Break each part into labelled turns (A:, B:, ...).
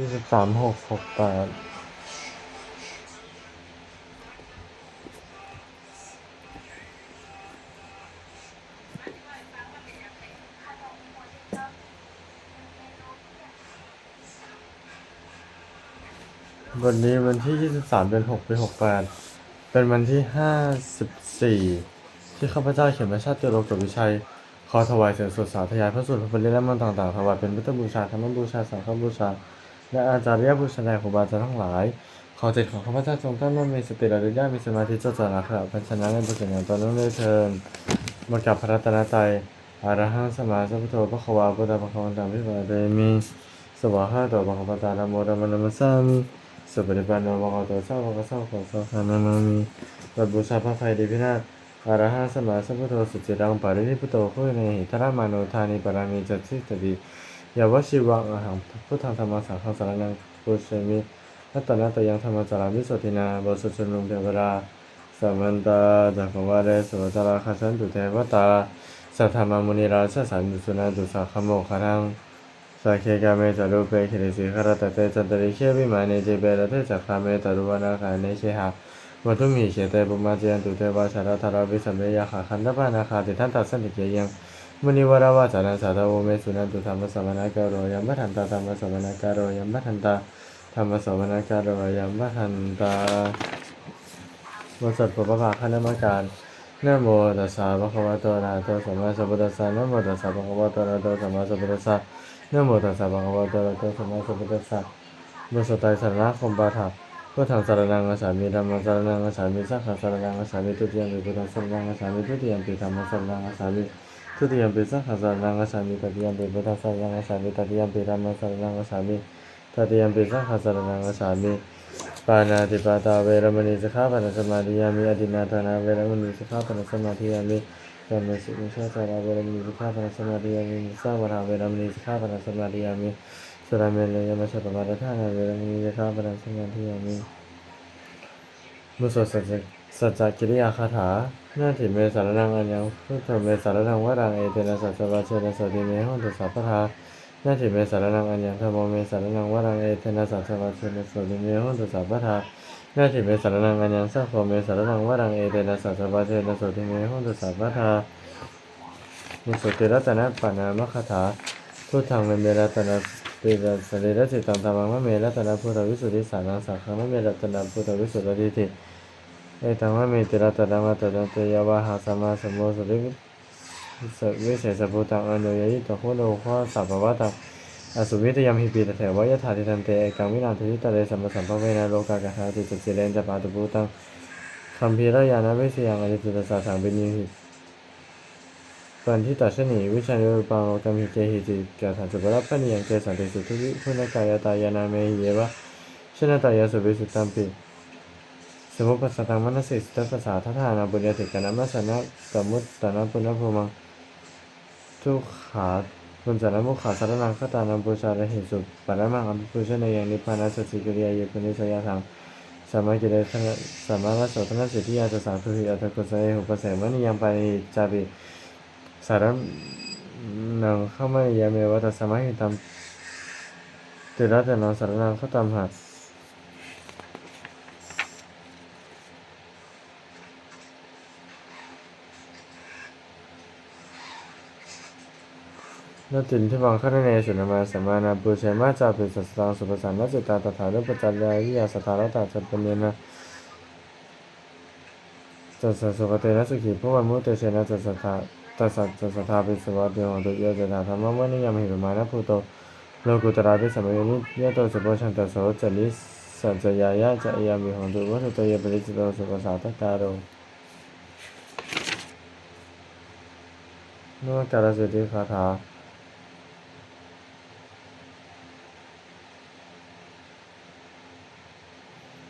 A: ยี่สิบสามหกหกแปดวันนี้วันที่ยี่สิบสามเดือนหกปีหกแปดเป็นวันที่ห้าสิบสี่ที่ข้าพเจ้าเขียนพระชาติโลกจบวิชัย ขอถวายเสียงสดสาธยายพระสูตรพระบรรและมันต์ต่างๆ ถวายเป็นพุทธบูชาธรรมบูชา สังฆบูชา และอาจารย์บูชาแด่ครูบาอาจารย์ทั้งหลาย ขอเจตของข้าพเจ้าจงตั้งมั่นมีสติระลึกได้มีสมาธิเจดจ่อนะครับพันชนะในบุญอย่างตอนนู้นเลยเชิญมากับพระรัตนตรัยอรหังสมาสัพพุทโธพระควาพุทธพระควันตังพิบาเดมิสวากขาโตพระคัมภตานะโมตัมมันะมัสสามิสุปฏิปันโนภะคะวะโตสาวกสังโฆสังฆานามามิบัดบูชาพระไฟดีพินาศอรหังสมาสัพพุทโธสุจิรังปารินิพุตโตโคเนหิทรมานุธานิปารามิจัตสิตติ ยาวชิวังอหังพุทธังธรรมสังฆังสารนังปุชมิรัตนะตยังธรรมจารามิสตินาบสุชนุมเทวราสัมมันตาจักรวาเรสวตาราคัสันตุเทวตาสัทธามามุนิราชสันตุสุนาตุสักขโมคารังสักเคกาเมจารุเปคิริสิขรตเตจันตริเชวิมานิเจเบรเทจักขาเมตรุวนาคาเนเชหะวัตุมีเชเตปุมาเจนตุเทวาชาราธาราวิสัมเมยาขาคันตปานาคาติทันตัสสันติเกยัง มุนิวราวาจานันสาธาวเมสุนันตุธรรมสมนากโรยัมบัทันตาธรรมสมนากโรยัมบัทันตาธรรมสวนาการยามวหันตาบทสวดปุพพะคณมการนโมตัสสะภะคะวะโตอะระหะโตสัมมาสัมพุทธัสสะนโมตัสสะภะคะวะโตอะระหะโตสัมมาสัมพุทธัสสะนโมตัสสะภะคะวะโตอะระหะโตสัมมาสัมพุทธัสสะบทสวดไตรสรณคมปาฐะพุทธังสารณังคัจฉามิธัมมังสรณังคัจฉามิสังฆังสรณังคัจฉามิทุติยัมปิพุทธังสรณังคัจฉามิทุติยัมปิธัมมังสรณังคัจฉามิ ทุติยมปิสังฆังสรณังคัจฉามิตติยมปิพุทธังสรณังคัจฉามิตติยมปิธัมมังสรณังคัจฉามิตติยมปิสังขสรนังกัสสามิปานาติปาตาเวรมณีสิกขาปะสมาธิยามิอดินาทานาเวรมณีสิกขาปะสมาธิยามิกรรมสิมุชาจาราเวรมณีสิกขาปะสมาธิยามิมุสาวราเวรมณีสิกขาปะสมาธิยามิสุรามเมรยมัชฌปมาทานาเวรมณีสิกขาปะสมาธิยามิมุสสสัจจกิริยาคาถา นาถิเมสารนังอัญญังพุทธเมสารนังวรังเอเตนะสัจจวัชเชนะสติเมหันตุสัพพทานาทิเมสารนังอัญญังธรรมโมเมสารนังวรังเอเทนะสัจจวัชเชนะโสติเมหันตุสัพพทานาทิเมสารนังอัญญังสัพพโมเมสารนังวรังเอเทนะสัจจวัชเชนะโสติเมหันตุสัพพทามุสติรัตนะปานามคาถาพุทธังเมเมรัตนะปิรสริรจิตังธรรมังมะเมรัตนะพุทธวิสุทธิสานังสังฆังมะเมรัตนะพุทธวิสุทธิทิ เอตังมะเมติรัตนะมัตตะเตยาวะหาสัมมาสัมโมสุริสวิเศษสัพพุตังอันุยยิตโคโลข้อสัพพวะตังอสุวิทยามหิปีตเถวายถาธิทันเตกังวินาทิตะเลสัมปสัมภเวนะโลกากาหาติจุจิเลนจะปาตุภูตังคัมภีรยานะวิสยังอริตุตสาสังเบญิหิปันทิตัดชนีวิชัยรูปังโลกัมหิเกหิจิกาสันจุปรับปนิยังเกสันติสุทุวิพุนกายตายานาเมหิเยวะชนะตายาสุวิสุตัมปิ สมุปัสสตังมนสิสตัสสะทัฏฐานาบุญญาติกานามัสสนะกมุตตนะปุณณภูมังทุกขาบุญจารมุขาสารนังคตานังปุชาระหิสุปะรมังอภิปุชนยังนิพพานัสสิกิริยาเยปุนิสยาทังสามากิเลสสามาวะโสทนสิทธิยาจะสาธุหิอัตกุสเอหุปเสมนิยังปานิจาปิสารนังข้ามายาเมวัตสมาหิตัมติรัตนังสารนังขตัมหัส นตินที่วังคณเนสุนมาสมานาปุเชมาจาปิสัสตังสุปสันนจิตาตถาลุปจัลยาวิยาสถารตาจัปเนนะจัสสะสุปเตนะสุขีพวันมุเตเชนะจัสสะทาตัสสะจัสสะทาปิสวัสดิโหตุโยจนาธรรมวนิยมหิรมานะภูโตโลกุตระปิสมัยนิยโตสุปชันตโสจลิสัจยายะจะยามิหงตุวัตโตเยปริจิโตสุปสาตตาโรนวการสิทธิคาถา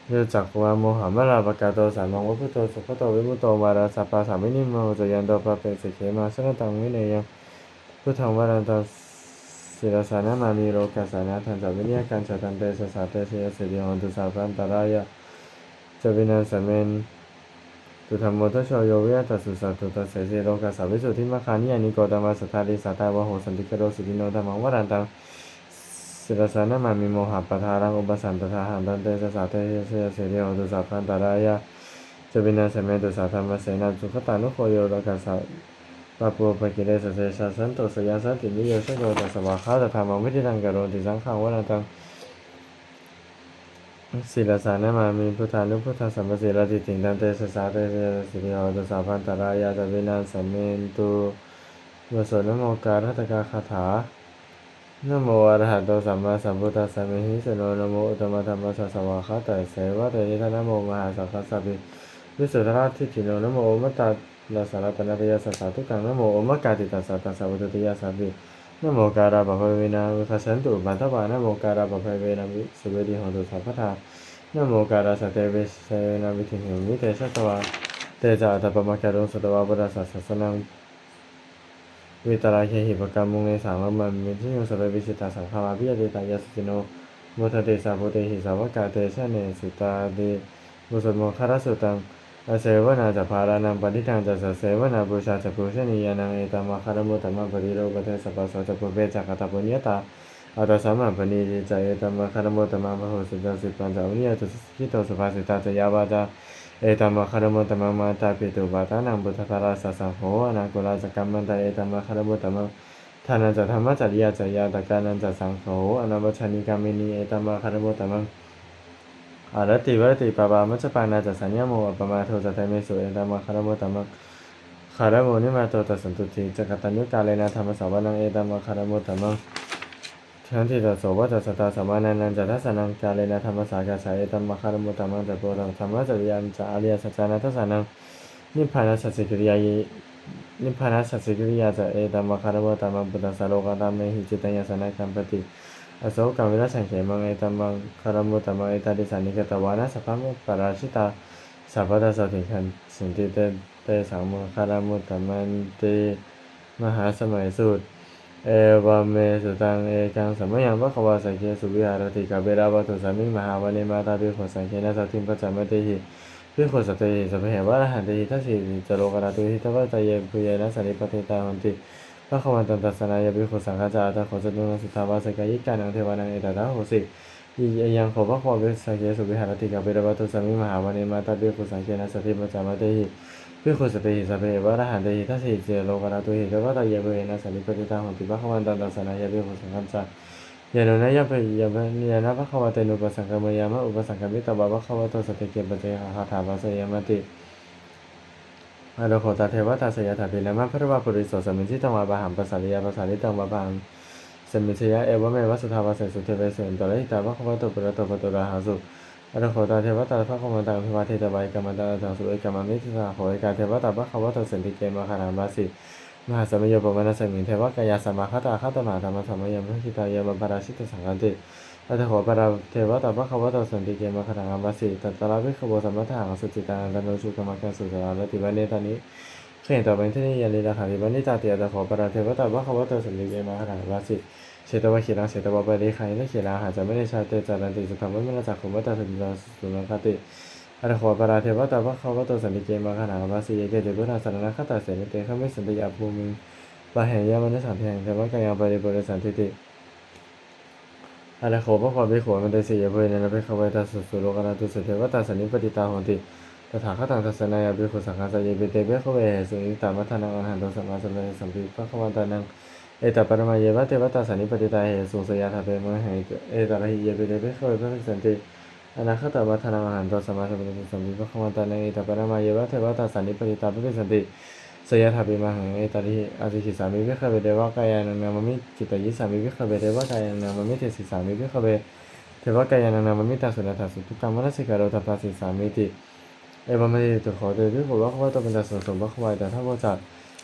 A: เนื่องจากว่าโมหะมะลาปะกาโตสามังวัพุโตสุขโตวิมุตโตวาราสัพพะสามินิโมจะยันโตปะเปสิเขมาสนตังวิเนยังพุทธังวารันตศิรสานามามีโรกัสสานาทันจาวิเนียกันจตันเตสสาเตเชยสิริหอนตุสาพันตรายะจะวินันสเมนตุธรรมโมทชโยวิยตัสสุสัตตุตัสเสสิโลกัสสาวิสุทธิมะคานิยานิโกตมาสัทธาริสัทธาวะโหสันติกโรสุติโนธรรมังวารันตัง สศิลสานามามิโมหะปะทารังอุปสันตถาหันตันเตสสาเทเยเสยเสเรโหตุสัพพันตารายะจะวินาสเมตุสัทธรรมเสนาสุขตานุโคโยรกัสสะปะปัวปะกิเลสเสชาสันโตสยาสันตินิโยชโยตัสสวะคาตธรรมวิธิตังกโรติสังฆังวะนตังศิลสานามามีพุทธานุพุทธสัมปสิรติติงตันเตสสาเตเสสิริโหตุสัพพันตารายาตวินาสเมนตุวสนโมการัตกาคาถา นโมอะระหะโตสัมมาสัมพุทธัสสะเมหิสโนนโมอุตมะธรรมสัสสะวะคาแต่เสวะเตยิทานะโมมหาสัพพะสัพพิวิสุทธราชทิฏฐิโนนโมอมะตตาลาสารตนะตยาสัสสะทุกขังนโมอมะกาติตัสสะตัสสะวุตติยาสัพพินโมการาภะภะเวนะวิคัสสันตุบันทวานโมการาภะภะเวนะวิสุเวดิโหตุสัพพะทานโมการาสเตเวสเสนาวิธิหิมิเตชะตวาเตจาตปมะกะรุสตวาบุรัสสะสนัง วิตราเคหิปกรรมุงเนสังวมันมิทิโยสเปวิสิตาสังฆามาพิยเตตายาสติโนมุทเตสาโพเตหิสาวกาเตชะเนสิตาเดมุสโมคารสุตังอาเสวนาจะภารานังปฏิทังจะสเสวนาบูชาจะปูชนียานังเอตามะคารมุตมะปฏิโรปเทสปัสสะจะปุเปจักตะปุญญตาอาตสัมมาปณีจิจายตมะคารโมตมะพะโหสุจสิปัญจอุนิยตุสกิโตสุภาสิตาจะยาวาจา เอตัมะคารโมตัมะมาตาปิตุบาตานังบุตตาราสสังโหอนาคุลาสกัมมันตาเอตัมะคารโมตัมะทานันจะธรรมจริยาจยาตกานันจะสังโฆอนาบชานิกามินีเอตัมะคารโมตัมะอารติวรติปะปามัจจปานาจะสัญญโมอปมาโทจะเตเมสุเอตัมะคารโมตัมะคารโมนิมาโตตัสสันตุติจักตัญญุกาเลนะธรรมสาวนังเอตัมะคารโมตัมะ ฉันทิตโสวัตสตาสมานันนันจัตสนังกาเลนะธรรมสากาสายตัมมะคารมุตตมังจัตโพธังธรรมะจริยันจะอาริยสัจานัทสานังนิพพานัสสสิกิริยายนิพพานัสสสิกิริยาจะเอตัมมะคารมุตตมังปุตตสโลกตามเมหิจิตัญญาสนาคัมปติอโศกังวิรัชังเขมังเอตัมมังคารมุตตมังเอตาดิสานิกตวานะสัพพะมุปราชิตาสัพพะตสติขันสินติเตเตสังมะคารมุตตมันติมหาสมัยสูตร เอวเมสุตังเอกังสมัยยังพระควาสังเคสุวิหารติกาเบราวัตุสามิมหาวเนมาตาภิกขุสังเคนะสัตถิมปัจจามเตหิภิกขุสัตติสัพเพวะระหันติหิทัสสิจโลกราตุหิทวัตเยปุเยนะสันนิปติตาหันติพระควันตันตัสนายภิกขุสังฆจาตะโขจตุนสุทาวาสกายิกานังเทวานังเอตตาโหสิอียังขอพระควาสังเคสุวิหารติกาเบราวัตุสามิมหาวเนมาตาภิกขุสังเคนะสัตถิมปัจจามเตหิ พิคุสติหิสัพเพวะระหันติหิทัสสิเจโลกราตุหิตวะตายะเวนะสันนิปติตาหันติภะคะวันตันตัสนายะภิกขุสังฆัจจายานุนะยะเปยะเปยะนะภะคะวะเตนุปสังฆมยามะอุปสังฆมิตวะภะคะวะโตสติเกปเตหะหะถาภะสยามติอะโลโคตาเทวตาสยถาภินะมะพระวะปุริโสสมิงทิตังวะบะหังปัสสริยาปัสสาริตังวะบะหังสมิชยะเอวะเมวะสุทาวะเสสุเทเวสุนตระหิตาภะคะวะโตปุระโตปะโตระหาสุ อะระโหตาเทวตาพระคมตังพิวาเทตบายกรรมตาจังสุเอกรรมมิทิตาโหยกาเทวตาพระขวัตสันติเกมะคารามาสิมหาสมัยโยปมานัสมิงเทวกายาสมาคตาคตมหาธรรมสมัยมพิตายมปราชิตสังกันติอะระโหปราเทวตาพระขวัตสันติเกมะคารามาสิตัตตระวิขบสัมมัทหังสุจิตานันโนชุกรรมกันสุจารติวันเนตานิเข่งต่อไปที่นี่ยันลิลาขาริวันนิตาเตียตะขอปราเทวตาพระขวัตสันติเกมะคารามาสิ เชตวะขีรังเชตวะปริขัยและเขียราหาจะไม่ได้ชาเตจารันติสุธรรมไม่มาจากขุมวัตสุนทรสุนคติอะระโหปราเทวตาภะคะวะโตสันติเกมะขณาภาสีเกเตพุทธาสารณคตาเสนเตขมิสันติยาภูมิปะเหยามันุสันเทงเทวะกายาปริปุริสันติติอะระโหปะควาภิกขุมันเตสิยะเวนะภิกขเวตาสุสุโลกนาตุสเทวตาสันนิปติตาหนติตถาคตังทัสสนายาภิขุสังฆาสยเปเตเบขเวสุอิตามัทนานังอรหันโตสัมมาสัมพุทธสัมภิภะคะวันตานัง เอตปรมาเยวะเทวตาสันนิปติตาเหสุสยาทาเปมะเหเอตระหิเยเปเตเปขเวพระสันติอนาคตมัทนาหันตสมาสัมพุทธสัมมิพระขวันตานเอตปรมาเยวะเทวตาสันนิปติตาเปสันติสยาทาเปมะเหเอตระหิอาทิขิสามิเปขเวเดวะกายานังนามมิจิตยิสามิเปขเวเดวะกายานังนามมิเทสิสามิเปขเวเทวะกายานังนามมิตาสุนัตสุทุกรรมวสิกาโรตปาสิสามิติเอวมะติตุขอเตวิภูวะขวะตเป็นตาสุสมะขวายแต่ถ้าว่าจัด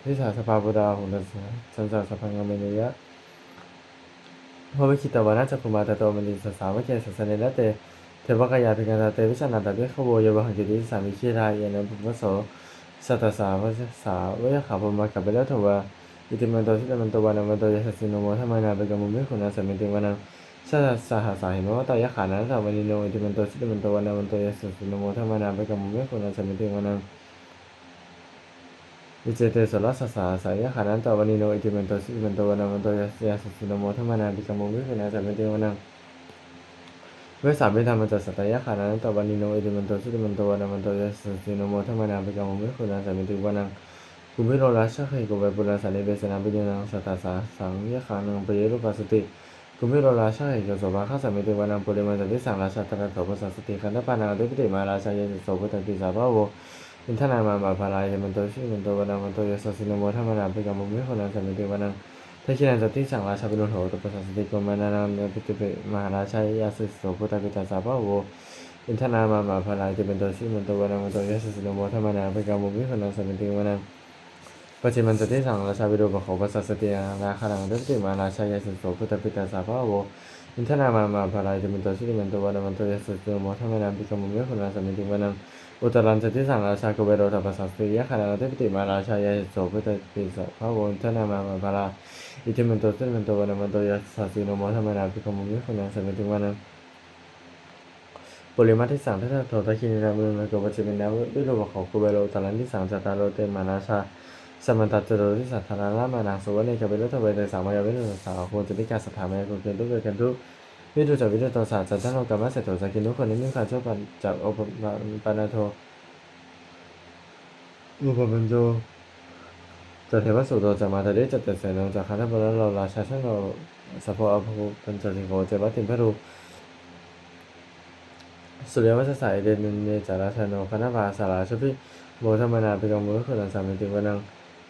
A: ทวะกายาเปกันตเตวิจานาตเปขโวเตจาสุตวะปะสัสสนาสัพพะนอมินังทัสนังอเปเกสัตตมะระโขสัสสังอสัตตะสัตตังอัทัสสตะเรงสัตตังเอเกสัสสานังอเมสันังมัตตสงอเปเกนันตมะระโขวิสัสสะปารทิสาสภาบุดาหุนสันสาสพังเมเนยะพระวิคิตวานาจักคุมาตโตมันดิสสาวเกศสเนนะเตเทวกายาภิกันตาเตวิชานันตเวขโวยบหังกิติสามิคีรายเนะภุพโสสัตตสาวะสาวยขาพมากับเบลทวาอิติมันโตสิตมันโตวานามันโตยสัสสินโมธรรมนาเบกมุมิคุณาสมิติวานังชาสหสาหิโมตายขานันตวันนิโนอิติมันโตสิตมันโตวานามันโตยสัสสินโมธรรมนาเบกมุมิคุณาสมิติวานัง วิเจเตสรสสาสายขานันตวันนิโนอิติมันโตสิมันโตวนามันโตยัสยาสสิโนโมธรรมนาบิกามวิคุนาสัมเตวนังเวสาบิธรรมจัสตยาขานันตวันนิโนอิติมันโตสิมันโตวนามันโตยัสสินโมธรรมนาบิกามวิคุนาสัมเตวนังกุมิโรราชเขกุเวปุราสานิเบสนาปิญนังสัตตาสาสังยขานังปเยรุปัสสติกุมิโรราชเขกุสภาข้าสัมเตวนังปุริมันสติสังราชตระโสปัสสติขันธปานาดุปิติมาราชายโสปุตติสาภาโว อินทนามามาภาลายมันโตชิมันโตวนามันโตยสสินโมธรรมนาปิกามุมิโหนังสัมมิติวานังทัชินันสติสังราชาปิโนโหตุปสัสติโกมานานังเนปิติเปมหาราชายาสิโสพุทธปิตาสาภาโวอินทนามามาภาลายมันโตชิมันโตวนามันโตยสสินโมธรรมนาปิกามุมิโหนังสัมติวานังปัจจิมันสติสังราชาปิโดปะโขปัสสติราคานังเนปิติมาราชายาสิโสพุทธปิตาสาภาโวอินทนามามาภาลายมันโตชิมันโตวนามันโตยสสินโมธรรมนาปิกามุมิโหนังสัมติวานัง อุตรันจะที่สั่งราชากุเบโรทัปสัสติยะขณะเทพติมาราชายาโสพุทธปิสพระวงศ์ทนามามาภาราอิทิมันโตซึ่งมันโตวันมันโตยัสสสิโนโมธรรมนาภิกมุมิคุณังสมิติวันนั้นปริมาที่สั่งท่านโทตะคินนามุนโกปัจจิเป็นนาวิโรบขอกุเบโรอุตรันที่สั่งจัตตาโรเตมาราชาสมันตัจโรที่สัทธารามานาสุวัสดิ์กเบโรทเวเตสามายาเวโรสาวโคจติการสถามายกุเกตุกเกกันทุก วิดูจากวิดูตศาสตร์จันทโนกรรมเสถสกินทุกคนนี้มีความชอบจากโอปปานาโทอุปปัญโจจะเทวสุโตจะมาแต่ได้จัดแต่เสนจากคณะบรเราราชาช่างเราสัพพอภุปัญจสิงโกเจวัติมพระรูสุริยวัชสายเดนเนจาราชโนคณะบาสาราชพิโมธรรมนาปิกามุขคุณสามิติวนัง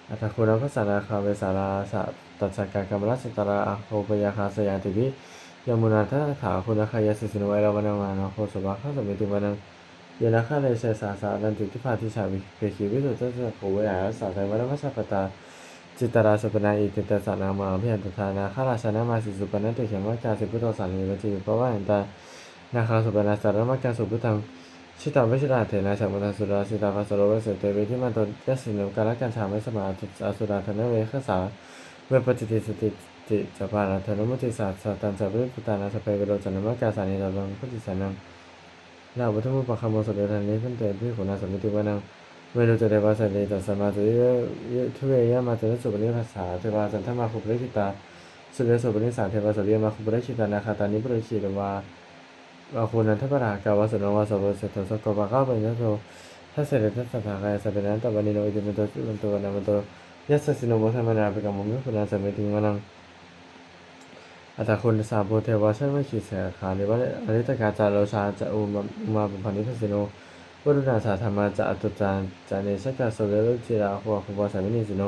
A: อัตคุณพระสาราคาเวสาราสะตัสกากรรมราชตราอาโคปยาคาสยานติวิ ยมุนาทขาคุณคายสิสินวัยรวนามานาโคสบาข้าสมิติวนังยานาคาเลเชสาสารันติทิพาทิชาวิเพคิวิสุทธะโขเวอาสาไทวรมัชปตาจิตราสปนาอิติตสานามาพิหันตทานาคาราชนามาสิสุปนันติเขมวะกาสิพุทโธสานีวจิปะวะหันตานาคาสุปนาสารมะกาสุพุทธังชิตาวิชิราเถนะฉัมุทัสุราสิตาภัสโรเวสเตเวทิมันตยสินกาลกันชาเวสมาอสุราธนเวขสา เวปจิติสติติจะปานาธนมุติสาสตร์สตันสัพพิพุตานาสเปเวโรจันมะกาสานิตาบังพุทธิสานังลาบุตรมุปคำมสุดเดทันนี้เพิ่นเตพิขุนาสมิติวานังเวรุเตเดวาสันเดตัสมาตุยทุเรยมาเตสุปนิภาษาเทวาจันทมาคุปริคิตาสุเรสุปนิสานเทวาสุเรมาคุปริคิตานาคาตานิปริชิตวาอาคุณนันทปรากาวาสุนวาสวเสตสกปะก้าปัญญโตถ้าเสด็จทัศนากายสัพเพนันตบันิโนอิติมันโตสุมันโตนามันโต ยัสสินโมธรรมนาเปกรรมมิคุณาสมิติวานังอัตคุณสาโพเทวาเชันไม่ขีดเสียขาหรือว่าอริตกาจารโรชาจะอุมาอุมาบุพันิพัสโนวรุณาสาธรรมาจะอตุจานจานิสกาโสเรลุจิราหัวคุบาสามินิสิโน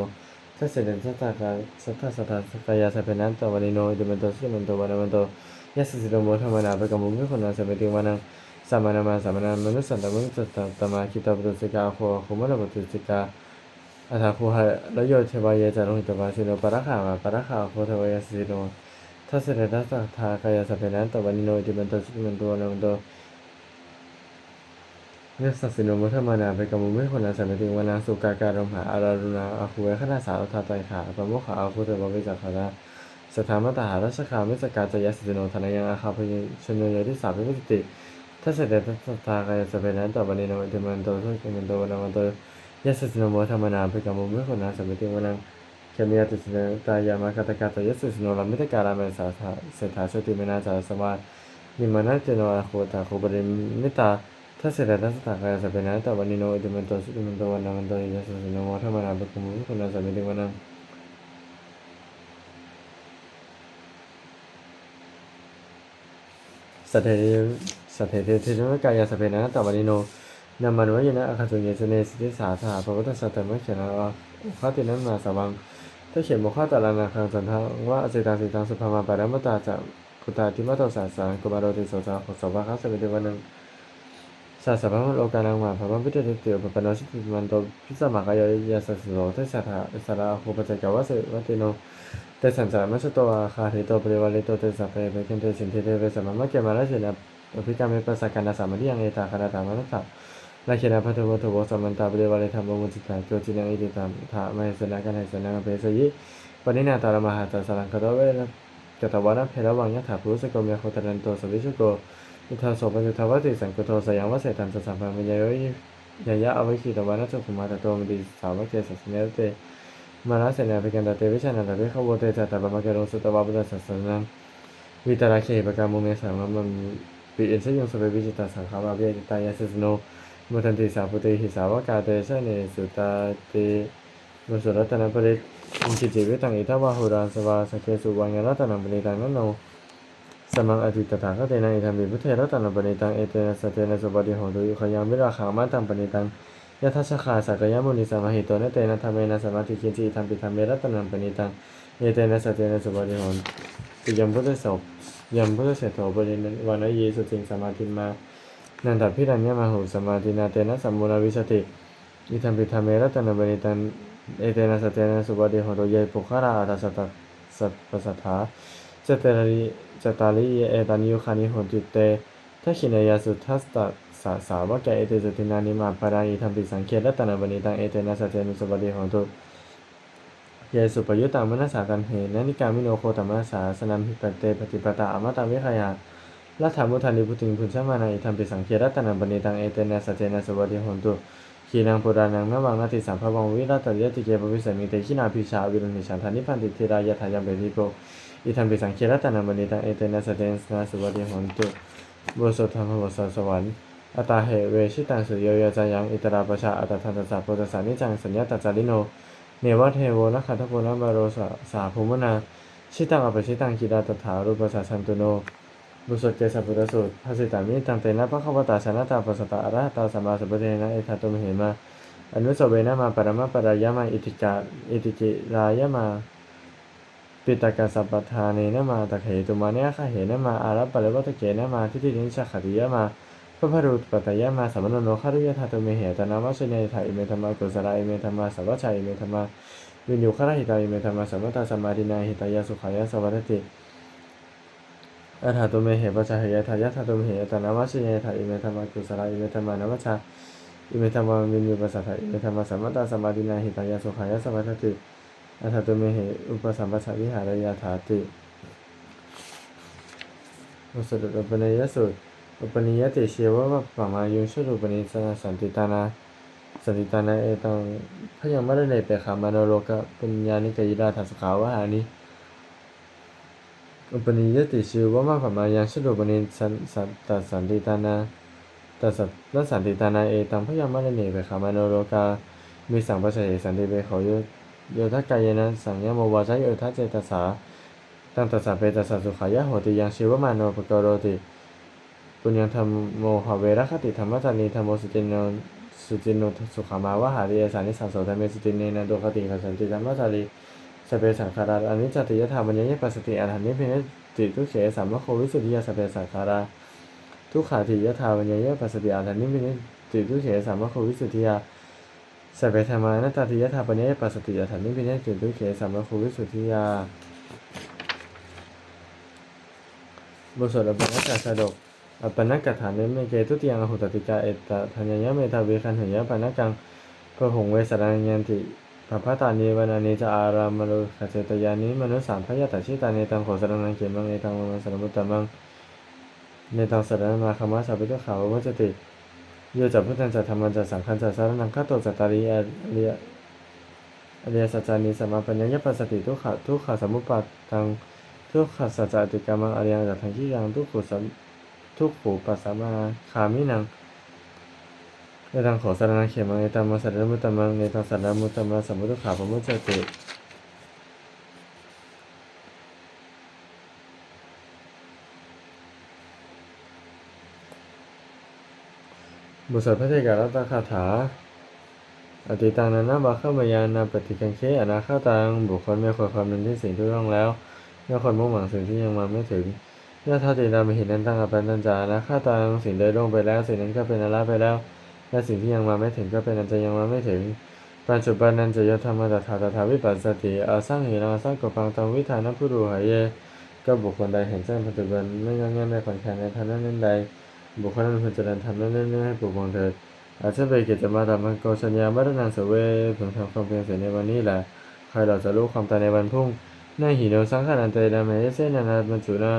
A: ทัศเสด็จสัตตากาสัทธสัทธสกายาสเปนันตวันิโนดิมันโตสิมันโตวันมันโตยัสสิโนโมธรรมนาเปกรรมมิคุณาสมิติวานังสามานามาสามานามนุสันตมุสัตตมาคิตาปุตสิกาหัวคุมะปุตสิกา อัตคูหะแล้วโยเทวายจารุหิตวาสิโนปะระขามาปะระขาโคเทวายสิโนถ้าเสด็จทัสทากายสัพเพนันตวันิโนจิมันตสิมันโตนันโตเนสัสสิโนมุทมานาไปกรรมไม่คนละสัมปติวนาสุกาการมหาอารารุณาอาคูเวขณาสาวทาไตขาปะโมขาอาคูเตบวิจักขาราสถามตหาราชคามิสกาจยสิโนธนยังอาคาพยชนโยที่สาพิพิติถ้าเสด็จทัสทากายสเพนันตวันนิโนจิมันโตสุกิมันโตวันมันโต ยัสสิโนมุทมนาไปกรรมไม่คนละสัมปติวนาเคมียติสเนตายามากาตกาตยัสสิโนลามิตการามสาสาเสถาชติเมนาจาสมานิมานาเจโนอาโคตาโคบริมิตาถ้าเสด็จทัสตากายสัพเพนะตวันนิโนอิมันโตสุติมันโตวันนามันโตยัสสิโนมธรรมนาบุคุมุคุณาสมิติวันังสัตเทสัตเทเทเทนกายาสัพเพนะตวันนิโน นามันวายนะอาคาตุเยสเนสิทิสาธาพระพุทธสัตตมะเขนะข้าตินั้นมาสวังถ้าเขียนบอกข้าตาลานาคังสันทาว่าอเจตังสิตังสุภามาปารัมตาจะกุตาทิมัตโตสาสารกุมารโรติโสสาของสวะคัสมิติวันนึงสาสะพะโลกานังมาพระบัมพิเตติเตียวปปนสิติมันโตพิสมากายยาสัสโสทัสสะทาสาราโคปจักวะเสวัติโนเตสันจารมัชโตอาคาริโตปริวาริโตเตสัพเพเปกินเตสินเทเตเวสัมมะเกมาลาเสนะอภิกรรมเปสสะกันนาสามาธิยังเอตาคาราตามานัตถะ ลาเคนะพัทโวทวสัมมันตาปริวาริธรรมมุจิตาโกจินังอิติตามทะมะเหสนะกันเหสนะเปสยิปนินาตารมหาตาสลังคตเวนะกตวานะเพรวังยะถาภูสโกเมโคตรันโตสวิชุโกอุทาโสปจุทาวติสังกุโตสยังวเสตันตสัมภามิยโยยยะยะอวิคิตวานะสุขุมาตโตมดิสาวะเกสัสเนเตมานาเสนาภิกันตเตวิชานันตเวขโวเตจัตตาบมะเกโรสุตวาบุตรสัสนังวิตาราเคปกามุเมสังมัมปิเอเสยงสเปวิจิตาสังขาวาเวจิตายาสสโน มุทันติสาปุติหิสาวกาเตสเนสุตาติมุสุรัตนปริตอินจิจิวิตังอิทาวาหุรานสวาสเกสุวังยรัตนังปณิตังนโนสมังอติตถาคเตนะอิทัมปิพุทเทรัตนังปณิตังเอเตนะสเตนะสุปฏิโหตุยุขยังวิราขามันตังปณิตังยะทัชคาสักยมุนิสมาหิโตเนเตนะธรรมเนสมาธิกินจิธรรมปิธรรมเมรัตนังปณิตังเอเตนะสเตนะสุปฏิโหนติยมพุทธศพยมพุทธเสโถปรินวานเยสุจิงสมาธิมา นันทพิรัญญมหุสมาธินาเตนะสัมมุนาวิสติอิธรรมปิธรรมเมรัตนังปณิตังเอเตนะสเตนะสุปฏิหโตเยปุคาราอาทัสสตสัพพสัทธาจเตริจตาริเอตันยุคานิโหติเตทักขินายาสุทัสตสาสาวกแกเอเตจตินานิมาปารายิธรรมปิสังเขตรัตนบณิตังเอเตนะสเตนุสปฏิของตุเยสุปยุตตังมนัสสากันเหนนิกามิโนโคตมนัสสาสนัมหิปเตปฏิปตาอมตะวิขยา ลัทธามุทันดิพุติงพุนชมานาอิธรรมปิสังเขตรัตนบณิตังเอเตนะสเตนะสปฏิของตุขีนังปุรานังนวังนาติสัมภวังวิรัตยติเกปวิสัมิเตขินาพิชาวิรุณิฉันทานิพันติธิรายะทายามเบธิโกอิธรรมปิสังเขตรัตนบณิตังเอเตนะสเตนะสปฏิของตุบุสธรรมบุสสวรรค์อตาเหเวชิตังสุโยยจายังอิตราปชาอัตตทันตสาโพตสานิจังสัญญาตจาริโน เนวะเทโวนัคขัตถโพนะบารโรสาสาภูมนา ชิตังอปชิตังกิดาตถารูปสาสันตุโน บุสดเกสปุตตสุตรภาสิตามิตังเตนะพระขวตาชนะตาปัสสตาอรหตาสัมมาสัมพุทเทนะเอทัตตุมเหมา อนุสเวนะมาปรมะปรายะมาอิติกาอิติกิรายะมาปิตากาสัพพทาเนนะมาตะเขตุมาเนยคะเหนะมาอารัปปะเลวัตเกนะมาทิฏฐินิชขติยะมาพระพรุตปัตยามาสัมมโนโนคารุยธาตุเมเหตนามะชเนยถาอิเมธรรมากุสลาอิเมธรรมาสัพพชัยอิเมธรรมาวินยูคาราหิตาอิเมธรรมาสัมมตาสมาดินาหิตายาสุขายาสวัสติ อัฐาตุเมเหปัจจายะทายะธาตุเมเหตนามะชเนยถาอิเมธรรมกุสลาอิเมธรรมานามะชาอิเมธรรมาวินยูปัสสะทาอิเมธรรมาสัมมตาสัมมาดินาหิตายาสุขายาสวัสติอัฏฐาตุเมเหอุปสัมปชัยวิหารยาถาติอุสดุปปเนยสุอุปนิยติเชวะวะปะมายุงชุรุปนิสนาสันติตานาสันติตานาเอตังพยังไม่ได้ในเปขามานโรกะปัญญานิกายิราทัสขาวะหานิ อุปนิยติเชวะวะปะมายังชุรุปนิสันสันตสันติตานาตัสสะสันติตานาเอตังพยังไม่ได้ในเปขามานโรกะมีสังปัจเจสันติเปขโยโยทักกายนะสังยโมวาจโยทัเจตสาตังตัสสะเปตัสสะสุขายะโหติยังชีวมาโนปกโรติปุญญธรรมโมหเวรคติธรรมจารีธรรมโมสุจินโนสุจินโนสุขามาวะหาริยสานิสังโสธรรมเมสุจินเนนะโดคติขสันติธรรมจารี สเปสังขาราอันิจจติยธรรมปัญญยปัสสติอรหันนิเพนติทุเขสัมโควิสุทธิยาสเปสังขาราทุกขาติยธรรมปัญญยปัสสติอรหันนิเพนติทุเขสัมโควิสุทธิยาสเปธรรมานัตติยธรรมปัญญยปัสสติอรหันนิเพนติทุเขสัมมโควิสุทธิยาบทสวดอภินักกาชาดกอปนักกถาเนเมเกทุติยังอหุตติกาเอตทัญญะเมทาเวคันเหยะปนักกังพหงเวสรัญญันติ ปะพะตานีวนานิจะอารามโลขเจตยานิมนุสามพยตชิตาเนตังโขสรนังเขมังเนตังมังสรมุตตมังเนตังสรณมาคมาสัพพิทุขาววัจติโยจัพุทธันจัตธรรมันจัตสังฆันจัตสารนังฆาโตจัตตาริอริยอริยสัจจานิสมาปัญญยปัสสติทุกขะทุกขะสมุปปาตังทุกขะสัจจติกามังอริยังจัตถังที่ยังทุกขุสัมทุกขูปัสสมาคามินัง ในทางขอสารนังเขมังในตามมาสารมุตตมังในทางสารมุตตมังสมุติขาปมุจจติบุษพระเทกาลตคาถา อติตังนันนบาเข้ามายานาปฏิกังเคอนาข้าตัง บุคคลไม่ควรความเป็นที่สิ่งที่ต้องแล้วไม่ควรมุ่งหวังสิ่งที่ยังมาไม่ถึงยะธาติดามิหินนันตังอปันตัญจานะข้าตังสิ่งใดล่วงไปแล้ว สิ่งนั้นก็เป็นอละไปแล้ว และสิ่งที่ยังมาไม่ถึงก็เป็นอันจะยังมาไม่ถึง ปัจจุบันนันจะยธรรมตถาตถาวิปัสสติอาสังเหิรังสังกปังตังวิธานผู้ดูหายเยก็บุคคลใดเห็นแจ้งปัจจุบันไม่งอนแงนไม่ผ่อนคลายในทางนั้นนั้นใด บุคคลนั้นพึงเจริญธรรมนั้นนั้นให้ปกป้องเถิดอาจจะไปเกิจมาธรรมโกชัญญาบัตนังเสเวพึงทำความเพียรเสียในวันนี้แหละใครเราจะรู้ความตายในวันพรุ่งในหิโนสังขารอันเตดามเหเสนานาบรรจุนา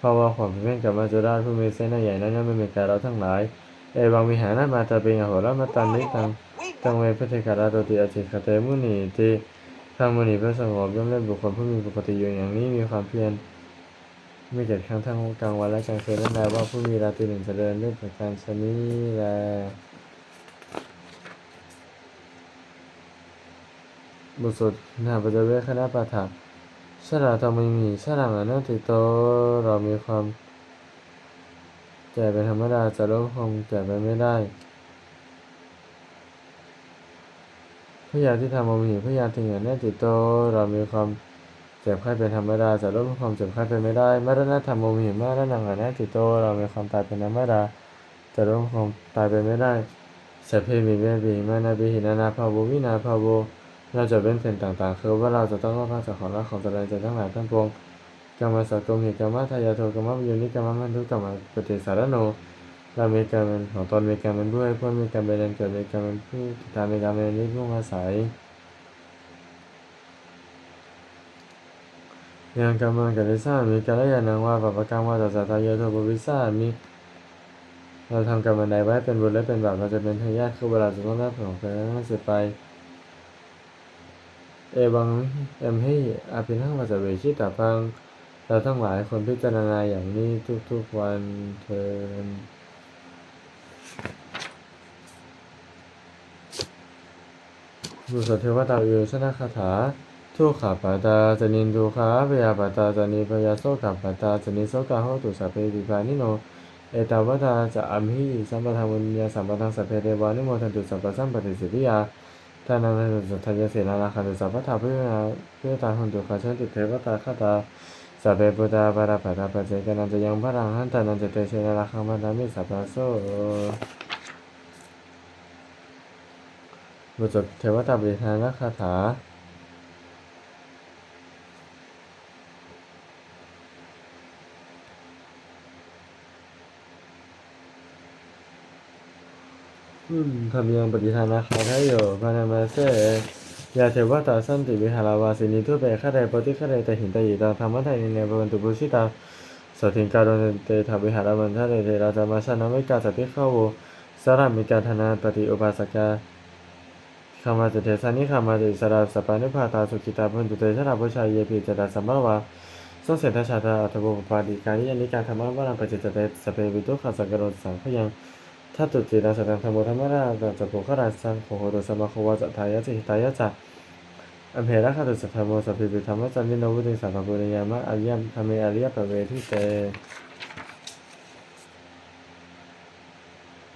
A: ภาวะความเป็นกับมาจุราชผู้มีเส้นใหญ่นั้นไม่มีกาเราทั้งหลาย เอวังวิหารมาตาเปงอโหรมาตันนิตังตังเวพระเทกราโตติอาจิคเตมุนีติทางมุนีพระสงบย่อมเล่นบุคคลผู้มีปกติอยู่อย่างนี้มีความเพียรไม่เกิดครั้งทั้งกลางวันและกลางคืนนั่นแปลว่าผู้มีราตรีหนึ่งเจริญด้วยประการชนีแลบุตรสุดนาปัจเจเวคณะปะถะชราธรรมิมีชรังอนัตติโตเรามีความ แก่เป็นธรรมดาจะลดความแก่ไปไม่ได้พยาที่ทำมมีพยาถึงอย่างแน่ติดโต เรามีความเจ็บไข้เป็นธรรมดาจะลดความเจ็บไข้ไปไม่ได้มรณะธรรมมีมรณะงแน่ติดโต เรามีความตายเป็นธรรมดาจะลดความตายไปไม่ได้สัพเพมีเวบีมานาบิหินานาภาโววินาภาโวเราจะเป็นเป็นต่างๆ คือว่าเราจะต้องรับพระจากของรักของแสดงใจทั้งหลายทั้งปวง กรรมสักกรมหิกรรมทายาโทกรรมวิยุนิกรรมมันทุกกรรมปฏิสารโนเรามีกรรมเป็นของตนมีกรรมเป็นผู้ให้พ้นมีกรรมเป็นแดนเกิดมีกรรมเป็นผู้ติดตามมีกรรมเป็นนิพพานอาศัยยังกรรมันกับวิสามีกัลยาณังว่าปัปกรรมว่าตัสสะทายโทปวิสามีเราทำกรรมันใดไว้เป็นบุญและเป็นบาปเราจะเป็นทายาทคือเวลาจะต้องรับผลของการนั้นเสร็จไป เอวังเอ็มให้อาภินังวาสเวชิตาฟัง เราทั้งหลายคนพิจารณาอย่างนี้ทุกๆวันเทินบุษเทวตาวิวชนะคาถา ทุกขาปาตาจนินทุขาพยาปาตาจนิพยาโสกัปปาตาจนิโสกาโหตุสัพเพปิปานิโน เอตาวตาจะอัมหิสัมปทามุญญาสัมปทังสัพเพเทวานิโมทันตุสัพพสัมปติสิทธิยาทานังนันตุสัทธยเสนาราคันตุสัพพทาเพื่อเพื่อตาหุนตุขาชันตุเทวตาคาตา สัพเพปุตตาปาราปาตาปัจเจกนันจะยังพระังหันตานันจะเตเชนาราคังมานามิสัพพะโสบทจบเทวตาบริหารคาถาอืมทำยังปฏิทานาคาทายโยพานามาเส ยาเทวตาสันติวิหาราวาสินิทุเปฆะเดปฏิฆะเดตหินตยิตังธรรมะไทยเนภวันตุปุชิตาสถิงการโดนเตถาวิหารมันทะเดเทราจามาชนามิกาสติเข้าวสารามิกาธนาปฏิอุปาสกาคามาจเทสานิคามาติสราสปานิพาตาสุกิตาพันตุเตชะราพุชายเยปิจตาสัมมาวาสงเสทชาตาอัตโบปาดิกานิยนิการธรรมะวารังปจิจเตสเปวิตุขัสกโรสังขยัง ทัตตุจิราสตังธรรมธรรมราจัปุขราสังโฆโหตุสมาโควาจทายะจิตายะจะอำเพระคาตุสัทธโมสัพพิปิธรรมจันนินโนวุติสังฆปุริยามะอริยมธรรมเมอริยปเวทิเต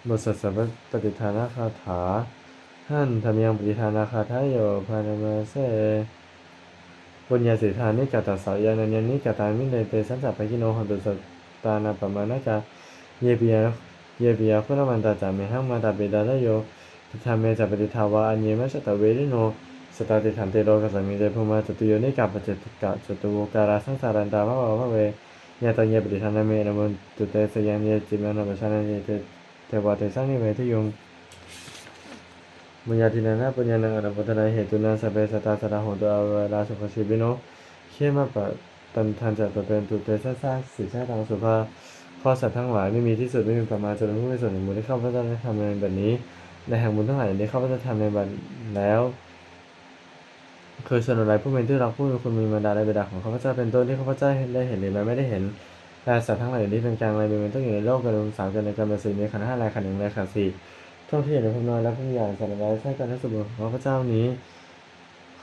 A: บทสัสสะปฏิทานาคาถาท่านทำยังปฏิทานาคาทายโยพานามาเสปุญญาสิทานิกาตัสสายานัญญานิกาตามิเนเตสันสัพพกิโนหันตุสตานาปมานะกาเยปิยา เยปิยาคุณมันตาจามิหังมาตาเบดาลโยทิธาเมจัปฏิทาวาอัญเยมะชตเวริโนสตาติถันเตโรกัสมิเตภูมาจตุโยนิกาปเจตกะจตุโวการาสังสารันตาภะวะภะเวยาตัญเยปฏิทานาเมนะมุนตุเตสยังเยจิมานะปะชานะเยเตเทวะเตสังนิเวทิยงมุญญาตินานาปุญญานังอนุปทนาเหตุนาสเปสตาสระโหตุอาวราสุขชีวิโนเขมาปะตันทันจัตเป็นตุเตชะสร้างสิชาตังสุภา ข้อสัตว์ทั้งหลายไม่มีที่สุดไม่มีประมาณจนผู้ไม่ส่วนหนึ่งมูลที่ข้าพเจ้าได้ทำในแบบนี้ในแห่งบุญทั้งหลายนี้ข้าพเจ้าทำในบัดแล้วเคือส่วนอะไรผู้เป็นที่รักผู้มีคุณมีมารดาและบิดาของข้าพเจ้าเป็นต้นที่ข้าพเจ้าได้เห็นหรือไม่ได้เห็นและสัตว์ทั้งหลายนี้เป็นกลางอะไรเป็นต้องอยู่ในโลกกระดุมสามกันในกรรมสีมีขันห้าลายขันหนึ่งลายขันสี่ท่องที่อยวในพมน้อยและพมใหญ่สารร้ายใช้การทัศบุตรของพระเจ้านี้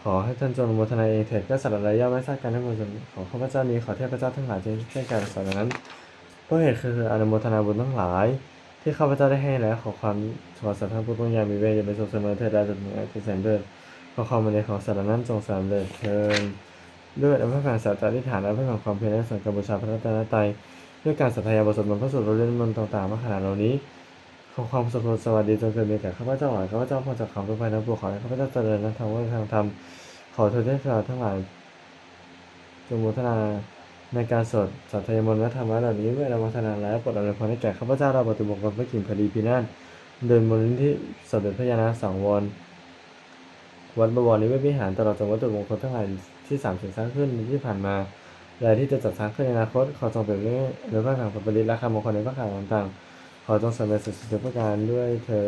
A: ขอให้ท่านจงโมทนาเองเถิดก็สารร้ายย่อมไม่ทราบการทั้งหมดของข้าพเจ้านี้ขอเทพเจ้าทั้งหลายที่ใช้การสารนั้น ราะเหตุคืออนุโมทนาบุญทั้งหลาย ที่ข้าพเจ้าได้ให้แล้วขอความขอสัตว์ทั้งผู้ต้องยามมีเวรอย่าไปทรงเสมอเถิดได้จนถึงอาทิตย์แสนเดินขอความมันในของสารนั้นจงสามเดินเทินด้วยอภิแผ่สัจจะที่ฐานและเพื่อความเพียรและสังกับูชาพระรัตนตรัยด้วยการสัตยาบทสวดมนต์พระสูตรเรื่องมนต์ต่างๆมาขนาดเหล่านี้ขอความสุขสวัสดีจงเกิดมีแก่ข้าพเจ้าหลายข้าพเจ้าพอจากความทุกข์ภัยนั้นปวดขอให้ข้าพเจ้าเจริญในธรรมว่าทางธรรมขอเถิดเทพเจ้าทั้งหลายจงโมทนา ในการสวดสัตยมนต์และธรรมะเหล่านี้เมื่อเราโมทนาแล้วปรดอำนวยพรให้แก่ข้าพเจ้าเราปฏิบัติกับพระกิ่งพอดีพีนั่นโดยมูลนิธิสมเด็จพระยานาสังวรวัดบวรนิเวศวิหารตลอดจนวัตถุมงคลทั้งหลายที่สามสิ่งสร้างขึ้นที่ผ่านมาและที่จะจัดสร้างขึ้นในอนาคต ขอจงเป็นเรื่องในพระขังปริและคำมงคลในพระขังต่างๆขอจงสำเร็จสุดสุดประการด้วยเธอ